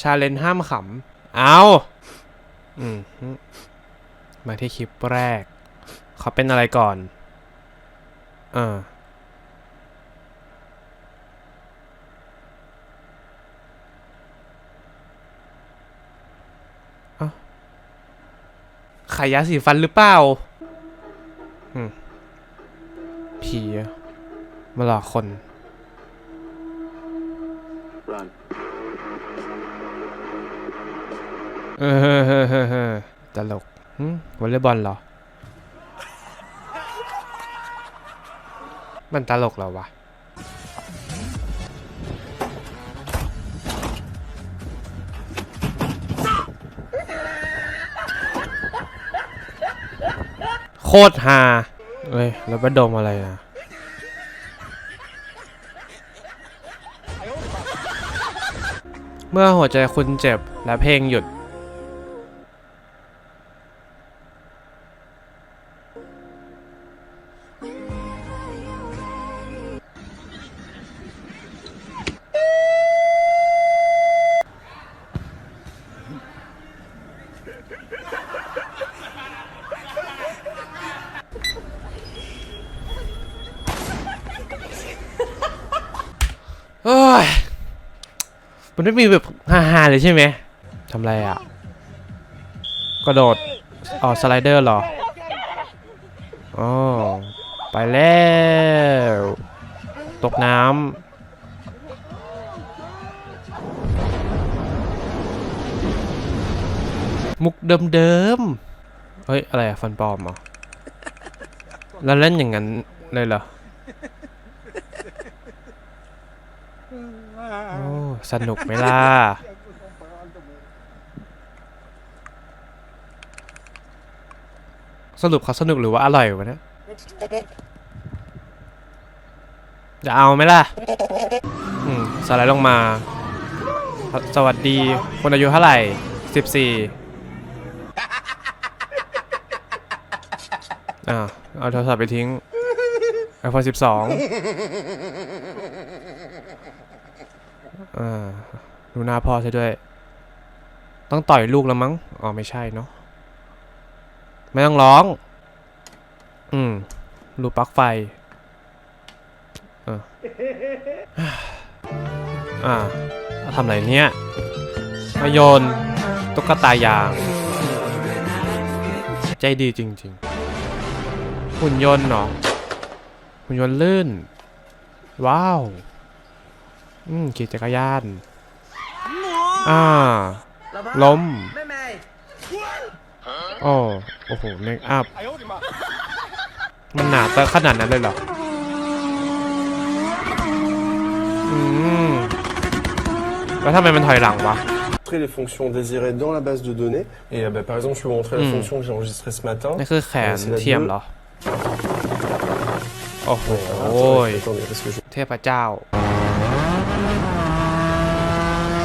ชาเลนห้ามขำ เอาอืมมาที่คลิปแรกเขาเป็นอะไรก่อน เออเอ้าขายยาสีฟันหรือเปล่าผีมาหลอกคน เออเฮ้อเฮ้อเฮ้อเฮ้อตลกหึวอลเลย์บอลเหรอ มันตลกเหรอวะ โคตรฮาเอ้ย แล้วไปดมอะไรนะเมื่อหัวใจคุณเจ็บและเพลงหยุด ยมันไม่มีแบบฮาๆเลยใช่ไหมทำไรอะ กระโดด อ๋อ สไลเดอร์เหรอ อ๋อ ไปแล้ว ตกน้ำ มุกเดิมๆ เฮ้ย อะไรอะฟันปลอมเหรอแล้วเล่นอย่างนั้นเลยเหรอ โอ้สนุกไหมล่ะ สรุปเขาสนุกหรือว่าอร่อยวะเนี่ยจะเอาไหมล่ะ อืมสไลด์ลงมา สวัสดี คนอายุเท่าไหร่สิบสี่อ่าเอาโทรศัพท์ไปทิ้ง iPhone สิบสอง อ่าดูหน้าพ่อซะด้วย ต้องต่อยลูกแล้วมั้ง อ๋อ ไม่ใช่เนาะ ไม่ต้องร้อง อืมรูปลั๊กไฟเอออ่าทำอะไรเนี่ยมายนตุ๊กตายาง ใจดีจริง ๆ หุ่นยนต์เนาะหุ่นยนต์ลื่น ว้าว อืมขี่จักรยาน อ่า ล้ม โอ้โอ้โหเมคอัพ มันหนาตะขนาดนั้นเลยเหรอ อืม แล้วทำไมมันถอยหลังวะ Montrer les fonctions désirées dans la base de données. Et euh, bah, par exemple, je peux vous montrer la Hmm. fonction que j'ai enregistrée ce matin. นี่คือแขน c'est la เทียม deux. เหรอ โอ้โห Attendez, attendez, parce que je... เทพเจ้า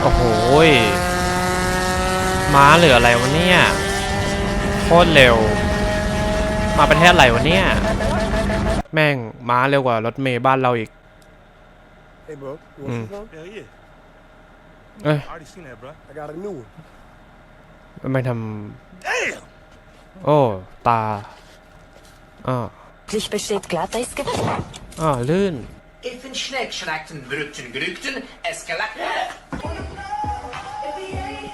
โอ้โหยม้าเหลืออะไรวะเนี่ย โคตรเร็ว มาประเทศอะไรวะเนี่ย แม่งม้าเร็วกว่ารถเมย์บ้านเราอีก Hey bro, you Hmm. want some? Hell yeah. Eh. I already seen that, bro. I got a new one. ไม่ท Damn! ำโอ้ ตาอ้อ Wirklich besteht Glatteisgewicht. อ้อลื่น Even schneck schnackten brückten grückten, eskalak.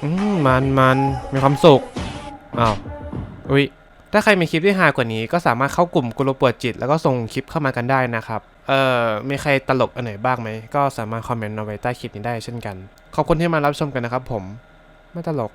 อืมมันมันมีความสุข อ้าว อุ๊ย ถ้าใครมีคลิปที่ฮากว่านี้ก็สามารถเข้ากลุ่มกุลปวดจิต แล้วก็ส่งคลิปเข้ามากันได้นะครับ เอ่อ มีใครตลกอันไหนบ้างไหม ก็สามารถคอมเมนต์เอาไว้ใต้คลิปนี้ได้เช่นกัน ขอบคุณที่มารับชมกันนะครับผม ไม่ตลก